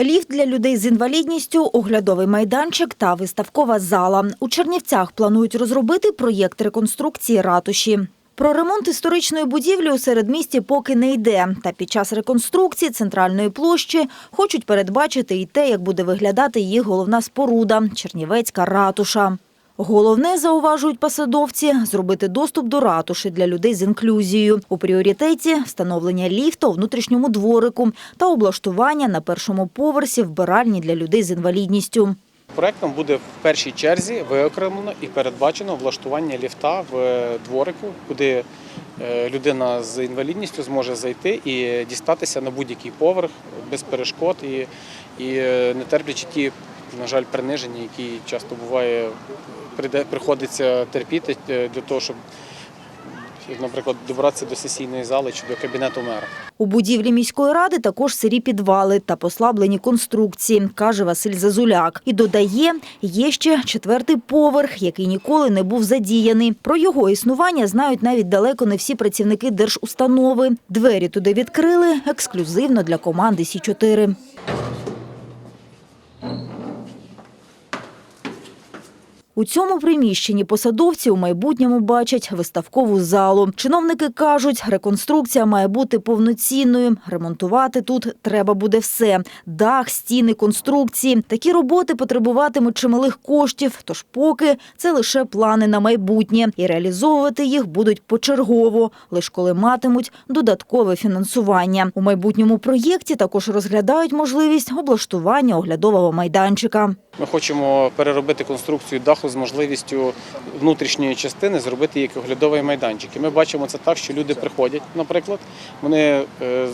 Ліфт для людей з інвалідністю, оглядовий майданчик та виставкова зала. У Чернівцях планують розробити проєкт реконструкції ратуші. Про ремонт історичної будівлі у середмісті поки не йде. Та під час реконструкції центральної площі хочуть передбачити і те, як буде виглядати її головна споруда – Чернівецька ратуша. Головне, зауважують посадовці, зробити доступ до ратуші для людей з інклюзією. У пріоритеті встановлення ліфта у внутрішньому дворику та облаштування на першому поверсі вбиральні для людей з інвалідністю. Проектом буде в першій черзі виокремлено і передбачено влаштування ліфта в дворику, куди е, людина з інвалідністю зможе зайти і дістатися на будь-який поверх без перешкод і, і е, не терплячи ті, на жаль, приниження, які часто буває, приходиться терпіти е, для того, щоб, наприклад, добратися до сесійної зали чи до кабінету мера. У будівлі міської ради також сирі підвали та послаблені конструкції, каже Василь Зазуляк. І додає, є ще четвертий поверх, який ніколи не був задіяний. Про його існування знають навіть далеко не всі працівники держустанови. Двері туди відкрили ексклюзивно для команди Сі 4 У цьому приміщенні посадовці у майбутньому бачать виставкову залу. Чиновники кажуть, реконструкція має бути повноцінною. Ремонтувати тут треба буде все: дах, стіни, конструкції. Такі роботи потребуватимуть чималих коштів. Тож поки це лише плани на майбутнє, і реалізовувати їх будуть почергово, лише коли матимуть додаткове фінансування. У майбутньому проєкті також розглядають можливість облаштування оглядового майданчика. Ми хочемо переробити конструкцію даху з можливістю внутрішньої частини зробити як оглядовий майданчик. І ми бачимо це так, що люди приходять, наприклад, вони е,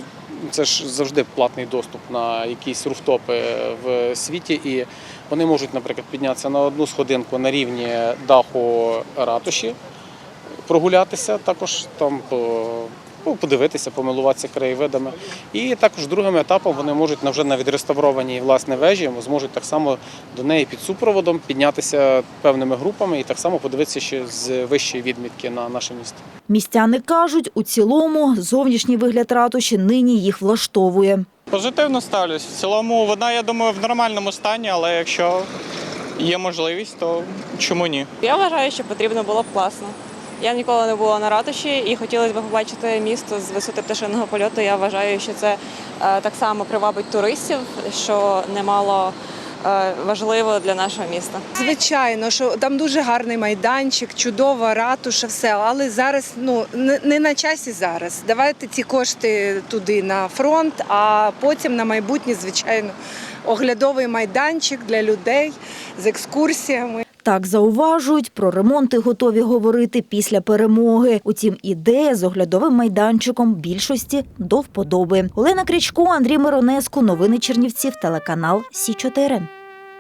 це ж завжди платний доступ на якісь руфтопи в світі, і вони можуть, наприклад, піднятися на одну сходинку на рівні даху ратуші, прогулятися також там по. Подивитися, помилуватися краєвидами. І також другим етапом вони можуть на вже на відреставрованій власне вежі, зможуть так само до неї під супроводом піднятися певними групами і так само подивитися ще з вищої відмітки на наше місто. Містяни кажуть, у цілому зовнішній вигляд ратуші нині їх влаштовує. Позитивно ставлюсь. В цілому вона, я думаю, в нормальному стані, але якщо є можливість, то чому ні? Я вважаю, що потрібно було б класно. Я ніколи не була на ратуші і хотілося б побачити місто з висоти пташиного польоту. Я вважаю, що це е, так само привабить туристів, що немало е, важливо для нашого міста. Звичайно, що там дуже гарний майданчик, чудова ратуша, все. Але зараз ну не, не на часі зараз. Давайте ці кошти туди на фронт, а потім на майбутнє, звичайно, оглядовий майданчик для людей з екскурсіями. Так зауважують, про ремонти готові говорити після перемоги. Утім, ідея з оглядовим майданчиком більшості до вподоби. Олена Крічко, Андрій Миронеску. Новини Чернівців. Телеканал Сі 4